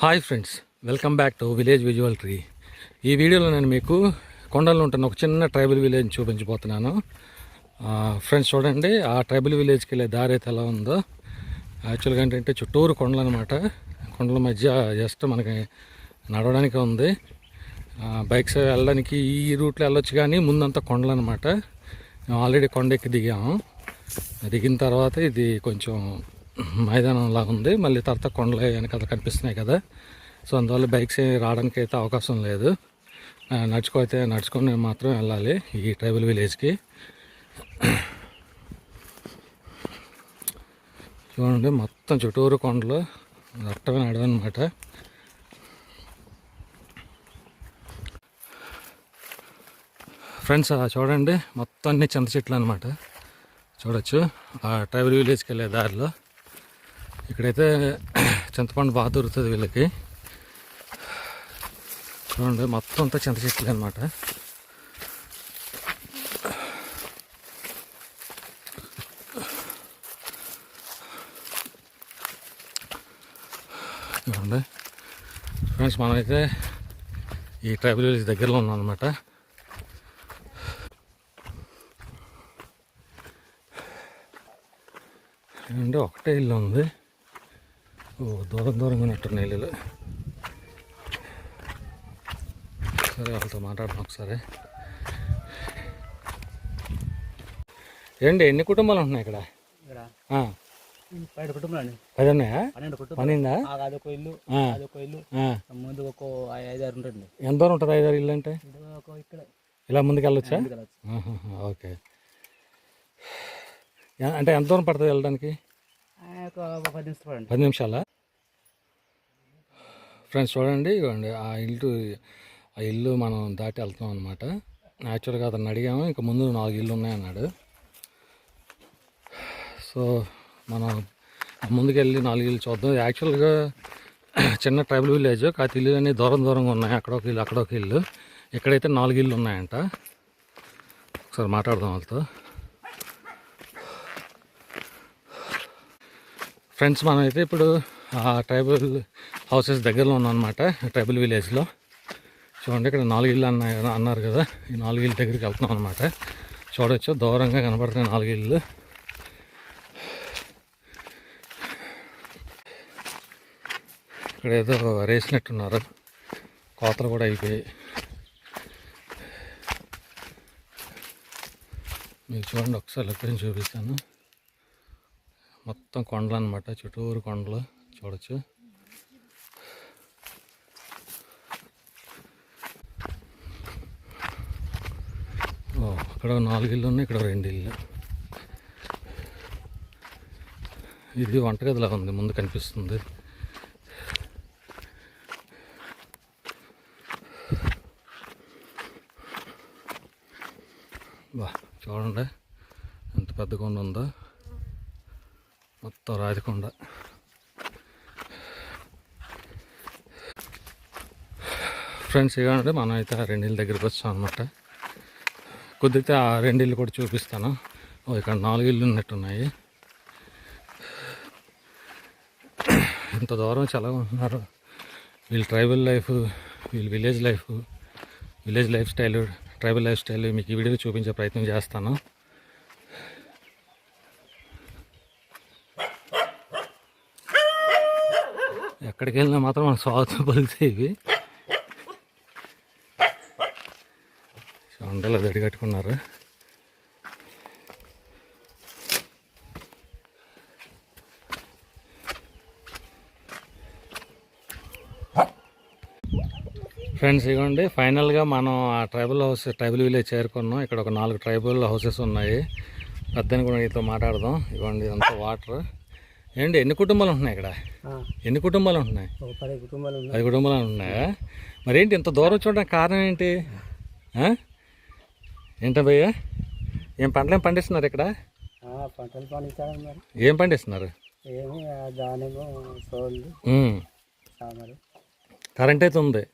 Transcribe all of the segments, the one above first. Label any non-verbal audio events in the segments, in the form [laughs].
Hi friends welcome back to village visual tree. ఈ వీడియోలో నేను మీకు కొండల్లో ఉంటున్న ఒక చిన్న ట్రైబల్ విలేజ్ చూపించబోతున్నాను. ఫ్రెండ్స్ చూడండి ఆ ట్రైబల్ విలేజ్కి వెళ్ళే దారి అయితే ఎలా ఉందో. యాక్చువల్గా ఏంటంటే చుట్టూరు కొండలు అనమాట కొండల మధ్య జస్ట్ మనకి నడవడానికి ఉంది. బైక్స్ వెళ్ళడానికి ఈ రూట్లో వెళ్ళొచ్చు కానీ ముందంతా కొండలు అనమాట మేము ఆల్రెడీ కొండెక్కి దిగాము. దిగిన తర్వాత ఇది కొంచెం మైదానం లాగా ఉంది మళ్ళీ తర్వాత కొండలు వెనకాల కనిపిస్తున్నాయి కదా. సో అందువల్ల బైక్స్ రావడానికి అయితే అవకాశం లేదు. ఆ, నడుచుకోతే నడుచుకొని మాత్రం వెళ్ళాలి ఈ ట్రైబల్ విలేజ్కి. చూడండి మొత్తం చుట్టూరు కొండలు దట్టమైన అడవి అనమాట ఫ్రెండ్స్ చూడండి మొత్తం అన్ని చింత చెట్లు అనమాట చూడొచ్చు. ఆ ట్రైబల్ విలేజ్కి వెళ్ళే దారిలో. ఇక్కడైతే చింతపండు బాగా దొరుకుతుంది వీళ్ళకి. చూడండి మొత్తం అంతా చింత చెట్లు అనమాట చూడండి. ఫ్రెండ్స్ మనమైతే ఈ ట్రైబల్ విలేజ్ దగ్గరలో ఉన్నాం అనమాట ఒకటే ఇల్లు ఉంది. ఓ దూరం దూరంగా ఉన్నట్టున్న ఇల్లులు సరే వాళ్ళతో మాట్లాడతాం ఒకసారి. ఏంటి ఎన్ని కుటుంబాలు ఉంటున్నాయి ఇక్కడ? కుటుంబాలు అండి పది ఉన్నాయా? పన్నెండు అదొక ఇల్లు. అదొక ఇల్లు ముందు ఒక ఐదు ఆరు ఉంటుంది ఎంత దూరం ఉంటుంది ఐదారు ఇల్లు అంటే? ఇలా ముందుకు వెళ్ళొచ్చా? ఓకే. అంటే ఎంత దూరం పడుతుంది వెళ్ళడానికి? పది నిమిషాలు పది నిమిషాలా? ఫ్రెండ్స్ చూడండి ఇదిగోండి ఆ ఇల్లు ఆ ఇల్లు మనం దాటి వెళ్తున్నాం అనమాట యాక్చువల్గా అతను అడిగాము ఇంకా ముందు నాలుగు ఇల్లు ఉన్నాయన్నాడు సో మనం ముందుకెళ్ళి నాలుగు ఇల్లు చూద్దాం. యాక్చువల్గా చిన్న ట్రైబల్ విలేజ్ కాకపోతే ఇల్లు అన్నీ దూరం దూరంగా ఉన్నాయి. అక్కడ ఒక ఇల్లు అక్కడ ఒక ఇల్లు. ఇక్కడైతే నాలుగు ఇల్లు ఉన్నాయంట. ఒకసారి మాట్లాడదాం వాళ్ళతో. ఫ్రెండ్స్ మనమైతే ఇప్పుడు ట్రైబల్ హౌసెస్ దగ్గరలో ఉన్నానమాట ట్రైబల్ విలేజ్లో. చూడండి ఇక్కడ నాలుగు ఇల్లు అన్న అన్నారు కదా ఈ నాలుగు ఇల్లు దగ్గరికి వెళ్తున్నాం అనమాట చూడవచ్చు దూరంగా కనపడుతున్నాయి నాలుగు ఇల్లు ఇక్కడ ఏదో రేసినట్టున్నారు కోతలు కూడా అయిపోయాయి. మీకు చూడండి ఒకసారి లొకేషన్ చూపిస్తాను. మొత్తం కొండలు అనమాట చుట్టూరు కొండలు. చూడొచ్చు. ఓ అక్కడ నాలుగు ఇల్లు ఉన్నాయి ఇక్కడ రెండు ఇల్లు ఇది వంటగదిలా ఉంది ముందు కనిపిస్తుంది. బా చూడండి. ఎంత పెద్ద కొండ ఉందో. మొత్తం రాజకొండ ఫ్రెండ్స్ ఇవ్వండి మనం అయితే ఆ రెండిళ్ళ దగ్గరికి వచ్చాం అనమాట కుదిరితే ఆ రెండిళ్ళు కూడా చూపిస్తాను. ఇక్కడ నాలుగు ఇళ్ళు ఉన్నట్టున్నాయి. ఇంత దూరం చాలా ఉంటున్నారు వీళ్ళు ట్రైబల్ లైఫ్ వీళ్ళ village life village life style tribal life style మీకు ఈ వీడియోలో చూపించే ప్రయత్నం చేస్తాను. ఎక్కడికి వెళ్ళినా మాత్రం మనకు స్వాగతం పలుకుతాయి ఇవి. ఉండలు దడి కట్టుకున్నారు ఫ్రెండ్స్ ఇవ్వండి ఫైనల్గా మనం ఆ ట్రైబల్ హౌస్ ట్రైబల్ విలేజ్ చేరుకున్నాం. ఇక్కడ ఒక నాలుగు ట్రైబల్ హౌసెస్ ఉన్నాయి. పెద్దని కూడా మీతో మాట్లాడదాం. ఇవ్వండి ఇదంతా వాటర్. ఏంటి ఎన్ని కుటుంబాలు ఉంటున్నాయి ఇక్కడ? ఎన్ని కుటుంబాలు ఉంటున్నాయి? పది కుటుంబాలు ఉన్నాయి. ఉన్నాయా మరేంటి ఇంత దూరం చూడడానికి కారణం ఏంటి? ఏంటా భయ్య? ఏం పంటలేం పండిస్తున్నారు ఇక్కడ? పంటలు పండించాలి మరి. ఏం పండిస్తున్నారు? ఏమి సోళ్ళు కరెంట్ అయితే ఉంది.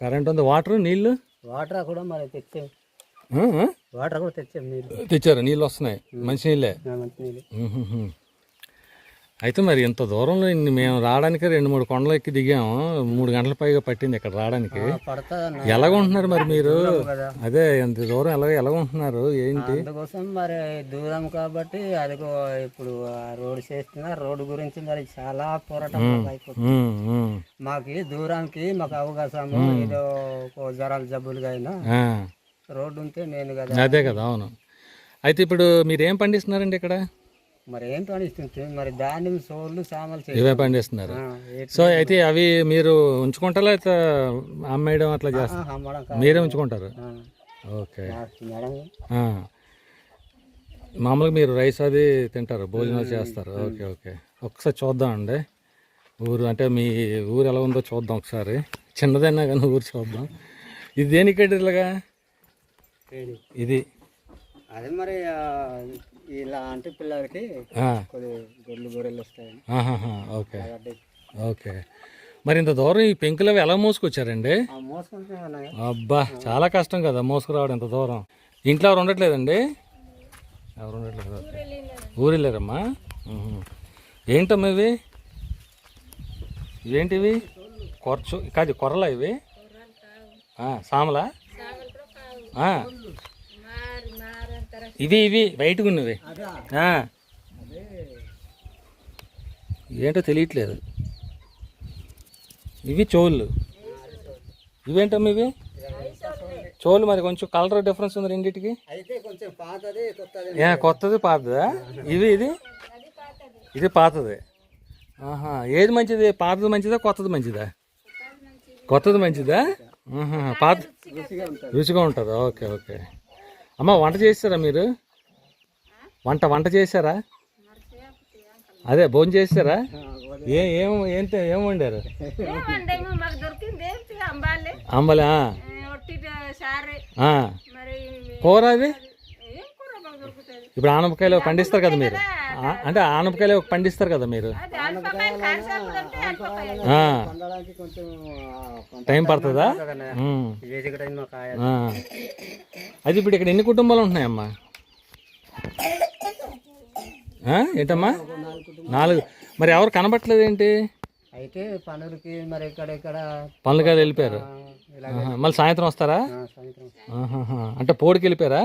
కరెంట్ ఉంది. వాటర్ నీళ్ళు? వాటర్ కూడా మరి తెచ్చాం. ఆ, ఆ? వాటర్ కూడా తెచ్చాం నీళ్ళు. తెచ్చారు. నీళ్ళు వస్తున్నాయి. మంచి నీళ్ళే. మంచి నీళ్ళు. అయితే మరి ఇంత దూరంలో ఇన్ని మేము రావడానికి రెండు మూడు కొండలు ఎక్కి దిగాము మూడు గంటల పైగా పట్టింది ఇక్కడ రావడానికి. ఎలాగ ఉంటున్నారు మరి మీరు? అదే ఎంత దూరం ఎలా ఎలాగ ఉంటున్నారు? ఏంటి? అందుకోసం మరి దూరం కాబట్టి అదిగో ఇప్పుడు రోడ్ చేస్తున్నా. రోడ్డు గురించి మరి చాలా పోరాటం. మాకు దూరానికి మాకు అవకాశం ఏదో జ్వరాలు జబ్బులుగా అయినా రోడ్డు ఉంటే నేను కదా. అదే కదా అవును. అయితే ఇప్పుడు మీరు ఏం పండిస్తున్నారండి ఇక్కడ? మరి ఏం పండిస్తుంది మరి దానిమ్మ సోళ్ళు సామలు ఇవే పండిస్తున్నారు. సో అయితే అవి మీరు ఉంచుకుంటారా లేకపోతే అమ్మేయడం అట్లా చేస్తారు. మీరే ఉంచుకుంటారు? ఓకే. మామూలుగా మీరు రైస్ అది తింటారు భోజనాలు చేస్తారు. Okay okay. ఒకసారి చూద్దామండి. ఊరు అంటే మీ ఊరు ఎలా ఉందో చూద్దాం ఒకసారి. చిన్నదైనా కానీ ఊరు చూద్దాం. ఇది ఇలాగా ఏది? ఇది. అదే మరి ఇలాంటి పిల్లలకి కొద్ది గొడ్లు గొర్రెలు వస్తాయి ఆహాహా, ఓకే. ఓకే. మరి ఇంత దూరం ఈ పెంకులు అవి ఎలా మోసుకొచ్చారండి. అబ్బా చాలా కష్టం కదా మోసుకురావడం ఇంత దూరం. ఇంట్లో ఎవరు ఉండట్లేదండి? ఎవరు ఉండట్లేదు. ఊరు వెళ్ళారమ్మా. ఏంటమ్మా ఇవి? ఇవేంటివి? కొరచు కాదు కొర్రలా ఇవి? ఆ, సామలా? ఆ. ఇవి ఇవి బయటకు ఉన్నవి. ఏంటో తెలియట్లేదు. ఇవి చోళ్ళు. ఇవేంటమ్మా ఇవి? చోళ్ళు మరి కొంచెం కలర్ డిఫరెన్స్ ఉంది రెండింటికి. కొత్తది. పాతదా? ఇది ఇది? ఇది పాతది. ఆహా ఏది మంచిది? పాతది మంచిదా కొత్తది మంచిదా? కొత్తది మంచిదా? పాత రుచిగా ఉంటుందా? Okay okay. అమ్మ వంట చేస్తారా మీరు? వంట వంట చేశారా? అదే భోజనం చేస్తారా? ఏ ఏం ఏం వండారు? అంబాలి? కూర అది ఏం కూర మాకు దొరుకుతుంది ఇప్పుడు ఆనపకాయలు పండిస్తారు కదా మీరు. అంటే ఆనపకాయలు పండిస్తారు కదా మీరు. టైం పడుతుందా. అది ఇప్పుడు ఇక్కడ ఎన్ని కుటుంబాలు ఉంటున్నాయమ్మా? ఏంటమ్మా? నాలుగు. మరి ఎవరు కనబట్టలేదు ఏంటి? అయితే పనులకి మరి ఇక్కడ ఇక్కడ పనులు కాదు వెళ్ళిపోయారు. మళ్ళీ సాయంత్రం వస్తారా? ఆ, సాయంత్రం. ఆహాహా. అంటే పోడికి వెళ్ళిపోయారా?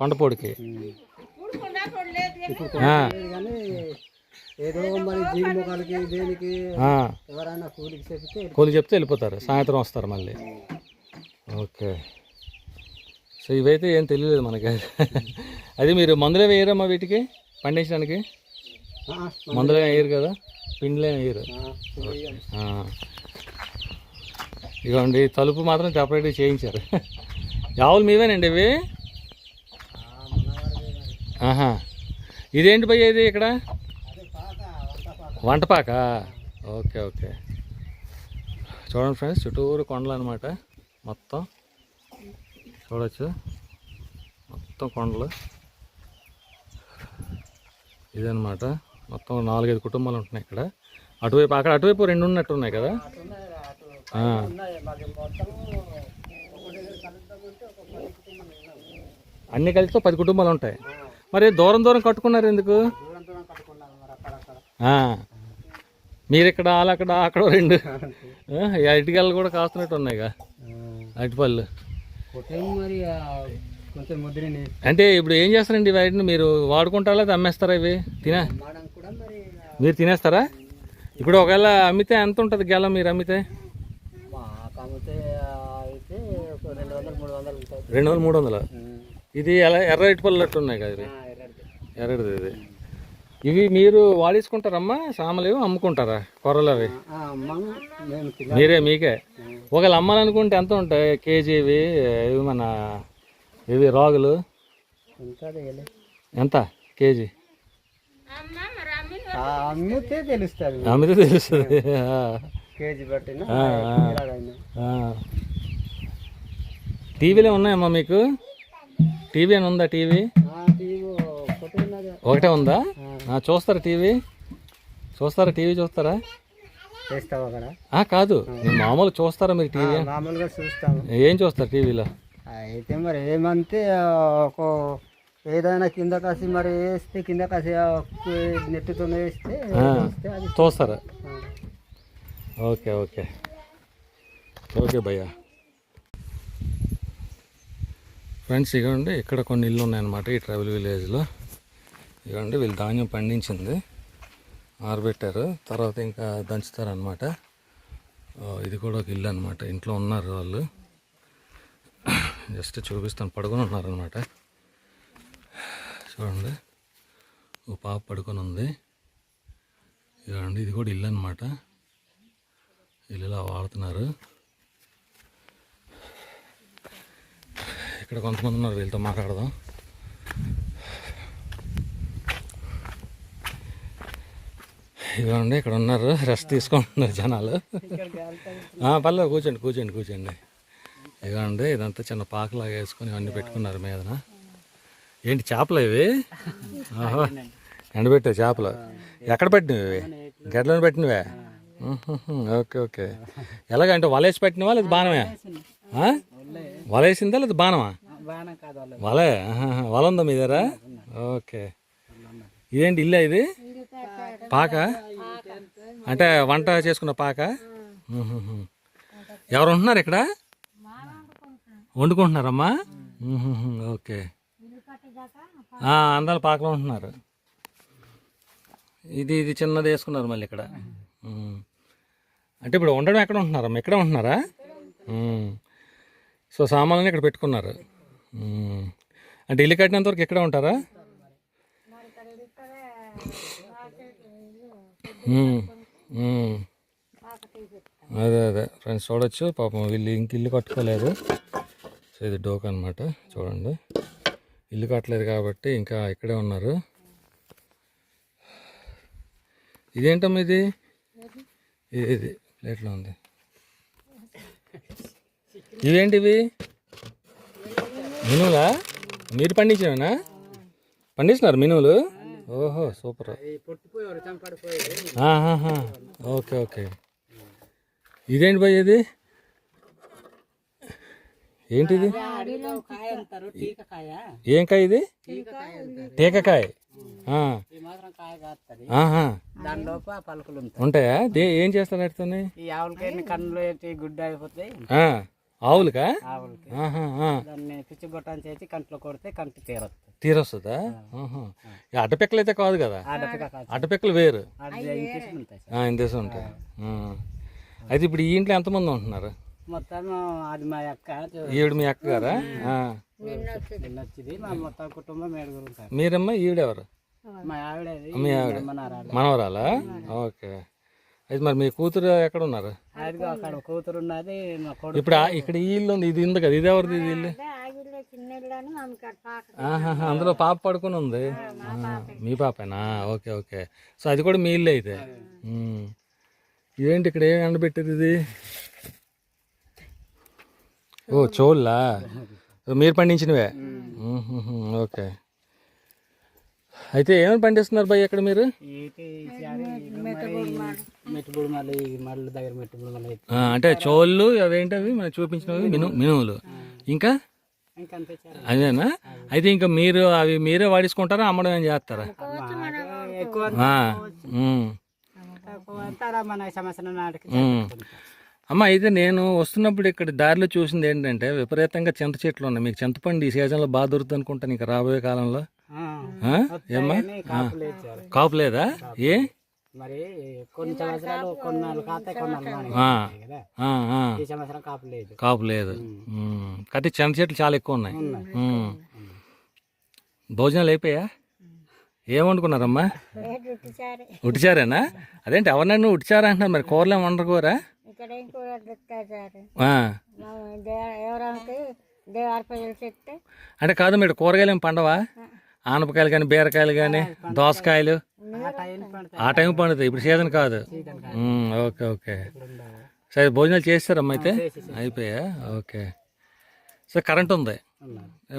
కొండపోడికి ఉమ్. కూడుకున్నా కూడా లేదు కానీ ఆ, లేదు కానీ ఏదో మరి జీవి ముఖాలకి దేనికి ఆ. ఎవరైనా కూలికి చెప్తే కూలి చెప్తే వెళ్ళిపోతారు. సాయంత్రం వస్తారు మళ్ళీ. ఓకే. సో ఇవైతే ఏం తెలియలేదు మనకి. అది మీరు మందులే వేయరమ్మా వీటికి? పండించడానికి? మందులే వేయరు కదా? పిండిలే వేయరు. ఇదిగోండి తలుపు మాత్రం సపరేట్గా చేయించారు. యావులు మీవేనండి ఇవి. ఆహా. ఇదేంటి భయ్య ఇది ఇక్కడ? వంటపాక ఓకే ఓకే. చూడండి ఫ్రెండ్స్ చుట్టూరు కొండలు అనమాట మొత్తం చూడవచ్చు మొత్తం కొండలు. ఇదనమాట మొత్తం నాలుగైదు కుటుంబాలు ఉంటున్నాయి ఇక్కడ. అటువైపు అక్కడ అటువైపు రెండు ఉన్నట్టు ఉన్నాయి కదా? అన్నీ అన్ని కలిసి పది కుటుంబాలు ఉంటాయి. మరి దూరం దూరం కట్టుకున్నారు ఎందుకు? మరి ఇక్కడ వాళ్ళు అక్కడ అక్కడ రెండు. అరటికాయలు కూడా కాస్తున్నట్టు ఉన్నాయిగా అరటిపళ్ళు. అంటే ఇప్పుడు ఏం చేస్తారండి వాటిని? మీరు వాడుకుంటారా లేదా అమ్మేస్తారా ఇవి? తినే? మరి తినేస్తారా? ఇప్పుడు ఒకవేళ అమ్మితే ఎంత ఉంటుంది గెల మీరు అమ్మితే? రెండు వందలు మూడు వందలు. ఇది ఎలా ఎర్ర అట్టు ఉన్నాయి కదా ఎర్రటిది ఇది. ఇవి మీరు వాడేసుకుంటారమ్మా? సామలు అమ్ముకుంటారా? కొర్రలు అవి? మీరే మీకే? ఒకవేళ అమ్మాలనుకుంటే ఎంత ఉంటాయి? కేజీ ఇవి ఇవి మన ఇవి రాగులు. ఎంత కేజీ? అమ్మితే తెలుస్తుంది. అమ్మితే తెలుస్తుంది. కేజీ. ఆ. టీవీలే ఉన్నాయమ్మా మీకు? టీవీ అని ఉందా టీవీ ఒకటి ఉందా? చూస్తారా టీవీ? చూస్తారా టీవీ చూస్తారా? కాదు. మామూలు చూస్తారా మీరు టీవీ? మామూలుగా చూస్తాము. ఏం చూస్తారు టీవీలో? అయితే మరి ఏమంటే ఆ, ఒక ఏదైనా కింద కాసి మరి వేస్తే కింద కాసి ఆ నెట్టుతో వేస్తే ఆ. Okay okay. ఓకే భయ్యా. ఫ్రెండ్స్ ఇగోండి ఇక్కడ కొన్ని ఇల్లు ఉన్నాయన్నమాట ఈ ట్రైబల్ విలేజ్లో. ఇవ్వండి వీళ్ళు ధాన్యం పండించింది. ఆరబెట్టారు. తర్వాత ఇంకా దంచుతారనమాట ఇది కూడా ఒక ఇల్లు అనమాట ఇంట్లో ఉన్నారు వాళ్ళు. జస్ట్ చూపిస్తాను. పడుకొని ఉన్నారనమాట చూడండి. ఓ పాప పడుకొని ఉంది. ఇదండి ఇది కూడా ఇల్లు అనమాట ఇల్లు ఇలా వాడుతున్నారు. ఇక్కడ కొంతమంది ఉన్నారు వీళ్ళతో మాట్లాడదాం. ఇదిగోండి ఇక్కడ ఉన్నారు. రెస్ట్ తీసుకుంటున్నారు జనాలు. పర్లేదు కూర్చోండి కూర్చోండి కూర్చోండి. ఇదిగోండి ఇదంతా చిన్న పాకలాగా వేసుకొని ఇవన్నీ పెట్టుకున్నారు మీదన. ఏంటి చేపలు ఇవి ఆహా ఎండబెట్టే చేపలు. ఎక్కడ పెట్టినవి ఇవి? గడ్డలను పెట్టినవే? Okay okay. ఎలాగంటే వలేసి పెట్టినవా లేదా బాణమే? వలేసిందా లేదా బాణమా? వలే. వల ఉందా మీ దగ్గర? ఓకే. ఇదేంటి ఇల్లు ఇది? పాక? అంటే వంట చేసుకున్న పాక? ఎవరు ఉంటున్నారు ఇక్కడ? వండుకుంటున్నారమ్మా? ఓకే. అందాల పాకలో ఉంటున్నారు. ఇది ఇది చిన్నది వేసుకున్నారు మళ్ళీ ఇక్కడ. అంటే ఇప్పుడు ఉండడం ఎక్కడ ఉంటున్నారమ్మా? ఇక్కడే ఉంటున్నారా? సో సామాన్లు ఇక్కడ పెట్టుకున్నారు. అంటే ఇల్లు కట్టినంత వరకు ఇక్కడే ఉంటారా? అదే అదే. ఫ్రెండ్స్ చూడొచ్చు. పాపం వీళ్ళు ఇంక ఇల్లు కట్టుకోలేదు. సో ఇది డోక్ అనమాట చూడండి. ఇల్లు కట్టలేదు కాబట్టి ఇంకా ఇక్కడే ఉన్నారు. ఇదేంటమ్మా ఇది? ఇది ఇది. ప్లేట్లో ఉంది. ఇవేంటివి మినువులా? మీరు పండించినవేనా? పండిస్తున్నారు మినువులు? ఓహో సూపర్. Okay okay. ఇదేంటి భయ్ ఇది? ఏంటిది? ఏం కాయ ఇది? టేకకాయ ఉంటాయి. ఏం చేస్తారు వాటితోని? గుడ్డ అయిపోతాయి. ఆవులుకా. దాన్ని పిచ్చి బొట్టాన్ని చేసి కంట్లో కొడితే కంటి తీరొస్తుంది? తీరొస్తుందా అడ్డపిక్కలు అయితే కాదు కదా? అడ్డపిక్కలు వేరు. ఇందేసి ఉంటాయి. అయితే ఇప్పుడు ఈ ఇంట్లో ఎంతమంది ఉంటున్నారు? మొత్తం అది మా యొక్క ఈవిడ మీ అక్క గారా వచ్చింది మా మొత్తం కుటుంబం ఏడుగురు మీరమ్మా ఈవిడెవరు? మా ఆవిడ. మనవరాలు? మనవరాలా ఓకే. అయితే మరి మీ కూతురు ఎక్కడ ఉన్నారు అదిగో అక్కడ కూతురు ఉన్నది మా కొడుకు. ఇప్పుడు ఆ- ఇక్కడ ఈ ఇల్లు ఉంది ఇది ఉంది కదా ఇది ఎవరిది ఇది ఇల్లు? ఆహాహా, అందులో పాప పడుకుని ఉంది? ఆ, మీ పాపేనా? Okay okay. సో అది కూడా మీ ఇల్లు అయితే? ఉమ్. ఇదేంటి ఇక్కడ ఏం ఎండబెట్టేది ఇది? ఓ చోళ్ళా? మీరు పండించినవే? ఉహుహు, ఓకే. అయితే ఏమేమి పండిస్తున్నారు భయ్ ఇక్కడ మీరు? అంటే చోళ్ళు అవేంటి అవి మనం చూపించినవి మిను మినువులు ఇంకా? అదేనా? అయితే ఇంకా మీరు అవి మీరే వాడించుకుంటారా అమ్మడం ఏం చేస్తారా. అమ్మ అయితే నేను వస్తున్నప్పుడు ఇక్కడ దారిలో చూసింది ఏంటంటే విపరీతంగా చింత చెట్లు ఉన్నాయి. మీకు చింతపండు ఈ సీజన్లో బాగా దొరుకుతుంది అనుకుంటాను ఇంకా రాబోయే కాలంలో? ఏమ్మా? కాపు లేదా ఏ? మరి కొన్ని సంవత్సరాలు కొన్నాళ్ళు కాతే కొన్నాళ్ళు మానేసి ఆ, ఉంటాయి కదా? ఆ, ఆ. ఈ సంవత్సరం కాపు లేదు కాపు లేదు. కాబట్టి చెట్లు చాలా ఎక్కువ ఉన్నాయి. భోజనాలు అయిపోయా? ఏం వండుకున్నారమ్మా? ఉట్టిచారేనా? అదేంటి ఎవరినైనా ఉట్టిచారా అంటున్నారు మరి కూరలు ఏమి చెప్తే అంటే కాదు మీరు కూరగాయలు ఏమి పండవా? ఆనపకాయలు కానీ బీరకాయలు కానీ దోసకాయలు. ఆ టైం పండుతాయి. ఇప్పుడు సీజన్ కాదు. Okay okay. సరే భోజనాలు చేస్తారమ్మా అయితే? అయిపోయా? ఓకే. సో కరెంట్ ఉంది.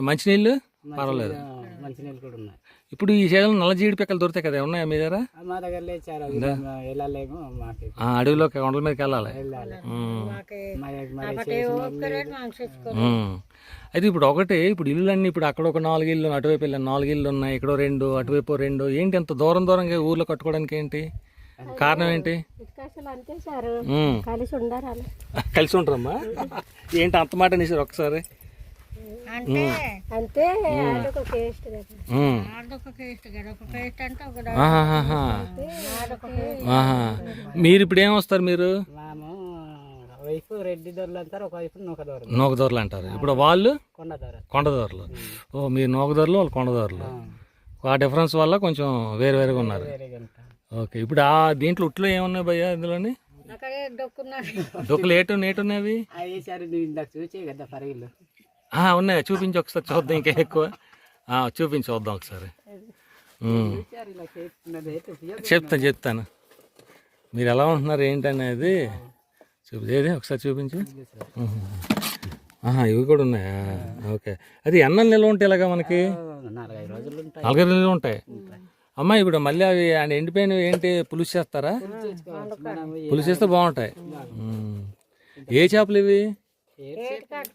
మంచినీళ్ళు? పర్వాలేదు. మంచినీళ్ళు కూడా ఉన్నాయి. ఇప్పుడు ఈ చేయాలని నల్ల జీడి పిక్కలు దొరుకుతాయి కదా ఉన్నాయా మీ దగ్గర? మా దగ్గర లేచారు వెళ్ళలేము మాకు. అడవిలోకి కొండల మీదకి వెళ్ళాలి. అయితే. ఇప్పుడు ఒకటే ఇప్పుడు ఇల్లులన్నీ ఇప్పుడు అక్కడ ఒక నాలుగు ఇల్లు అటువైపు వెళ్ళాను నాలుగు ఇల్లు ఉన్నాయి ఇక్కడ రెండు అటువైపు రెండు. ఏంటి అంత దూరం దూరంగా ఊర్లో కట్టుకోవడానికి ఏంటి? కారణం ఏంటి. కలిసి ఉంటారమ్మా. ఏంటి అంత మాట అనేసారు ఒకసారి అంటే కదా. ఒక ఒక. మీరు ఇప్పుడు ఏం వస్తారు మీరు? వైపు రెడ్డి దొరలు అంటారు ఒక వైపు నూక దొరలు. నూకదొరలు అంటారు. ఇప్పుడు వాళ్ళు కొండ దొర కొండదొరలు ఓ మీరు నూకదొరలు వాళ్ళు కొండదొరలు ఆ. డిఫరెన్స్ వల్ల కొంచెం వేరు వేరుగా ఉన్నారు ఓకే ఇప్పుడు ఆ దీంట్లో ఉట్లో ఏమున్నాయి భయ్యా ఇందులోని? డొక్కులు ఏటు నేటు ఉన్నవి అవి వేసారు నువ్వు ఇందాక చూసే కదా పరిగిలు ఉన్నాయి. చూపించి ఒకసారి. చూద్దాం ఇంకా ఎక్కువ. చూపించి చూద్దాం ఒకసారి. చెప్తాను చెప్తాను. మీరు ఎలా ఉంటున్నారు ఏంటనేది చూపి ఒకసారి చూపించు. ఇవి కూడా ఉన్నాయా? ఓకే. అది ఎన్నెల నిల్వ ఉంటాయి ఇలాగా మనకి? నాలుగైదు రోజులు ఉంటాయి. నలభై నిల్వ ఉంటాయి అమ్మా ఇప్పుడు మళ్ళీ అవి ఆయన ఎండిపోయినవి ఏంటి? పులుసు చేస్తారా? పులుసు చేస్తే బాగుంటాయి. ఏ చేపలు ఇవి?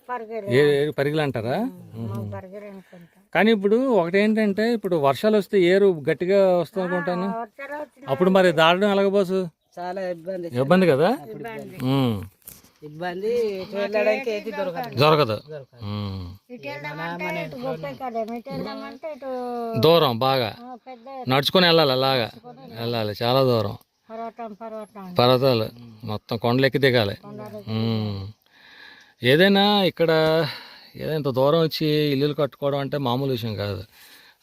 బర్గర్ ఏ ఏ పరిగెలు అంటారా? కానీ ఇప్పుడు ఒకటి ఏంటంటే ఇప్పుడు వర్షాలు వస్తే ఏరు గట్టిగా వస్తుంది అనుకుంటాను అప్పుడు మరి దాడడం ఎలాగ బాసు? చాలా ఇబ్బంది. ఇబ్బంది కదా. ఇబ్బంది. దొరకదు. దూరం బాగా. నడుచుకొని వెళ్ళాలి అలాగా. వెళ్ళాలి. చాలా దూరం. పర్వతం పర్వతం. పర్వతాలు. మొత్తం కొండలెక్కి దిగాలి. ఉమ్. ఏదైనా ఇక్కడ ఏదైనా దూరం వచ్చి ఇల్లులు కట్టుకోవడం అంటే మామూలు విషయం కాదు.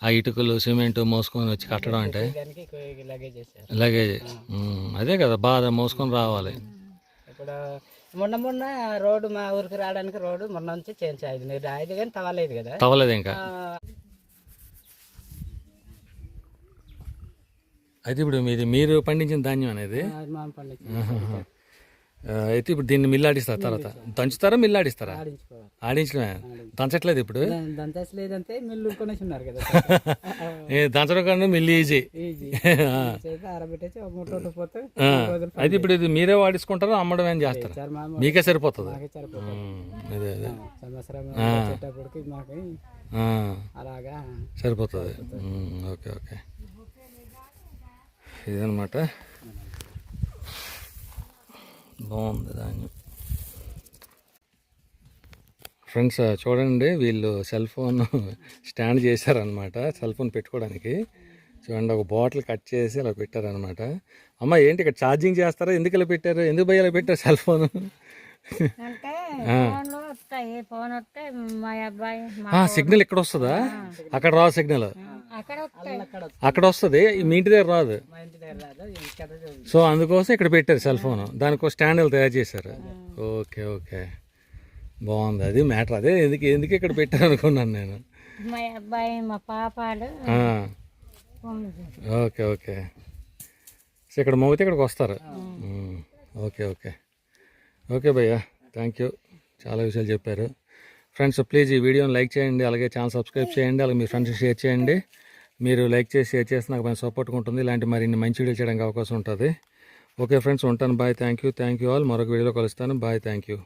ఆ ఇటుకలు సిమెంట్ మోసుకొని వచ్చి కట్టడం అంటే లగేజ్. అదే కదా బాధ మోసుకొని రావాలి. ఇప్పుడు మొన్న మొన్న రోడ్డు మా ఊరికి రావడానికి రోడ్డు మొన్న నుంచి చేంజ్ అయింది. మీరు రాయదు కానీ తవ్వలేదు కదా. తవ్వలేదు ఇంకా. అయితే ఇప్పుడు మీది మీరు పండించిన ధాన్యం అనేది? అయితే ఇప్పుడు దీన్ని మిల్లాడిస్తారు తర్వాత. దంచుతారా మిల్లాడిస్తారా? ఆడించడమే. దంచట్లేదు ఇప్పుడు. మిల్లు ఉన్నారు కదా [laughs] దంచడం కన్నా మిల్లి ఈజీ. [laughs] అయితే ఇప్పుడు ఇది మీరే వాడించుకుంటారా అమ్మడం ఏం చేస్తారా? మీకే సరిపోతుంది. సరిపోతుంది. అదే అదే. Okay okay. ఇదనమాట బాగుంది ధాన్యం ఫ్రెండ్స్ చూడండి వీళ్ళు సెల్ ఫోన్ స్టాండ్ చేశారనమాట సెల్ ఫోన్ పెట్టుకోవడానికి. చూడండి ఒక బాటిల్ కట్ చేసి అలా పెట్టారనమాట అమ్మ ఏంటి ఇక్కడ ఛార్జింగ్ చేస్తారా? ఎందుకు ఇలా పెట్టారు? ఎందుకు భయ ఇలా పెట్టారు సెల్ ఫోన్? సిగ్నల్ ఇక్కడ వస్తుందా? అక్కడ రాదు సిగ్నల్. అక్కడ వస్తుంది. మీ ఇంటి దగ్గర రాదు. సో అందుకోసం ఇక్కడ పెట్టారు సెల్ ఫోన్. దానికి స్టాండ్ తయారు చేశారు. Okay okay. బాగుంది. అది మ్యాటర్. అదే ఎందుకు ఎందుకు ఇక్కడ పెట్టారు అనుకున్నాను నేను. మా అబ్బాయి మా. ఓకే ఓకే సో ఇక్కడ మోగితే ఇక్కడికి వస్తారు. Okay okay. ఓకే భయ్యా. థ్యాంక్ యూ చాలా విషయాలు చెప్పారు. ఫ్రెండ్స్ ప్లీజ్ ఈ వీడియోని లైక్ చేయండి. అలాగే ఛానల్ సబ్స్క్రైబ్ చేయండి. అలాగే మీ ఫ్రెండ్స్ షేర్ చేయండి. మీరు లైక్ చేసి షేర్ చేస్తే నాకు మంచి సపోర్ట్గా ఉంటుంది. ఇలాంటి మరిన్ని మంచి వీడియో చేయడానికి అవకాశం ఉంటుంది. ఓకే ఫ్రెండ్స్ ఉంటాను. Bye thank you thank you all మరొక వీడియోలో కలుస్తాను. Bye thank you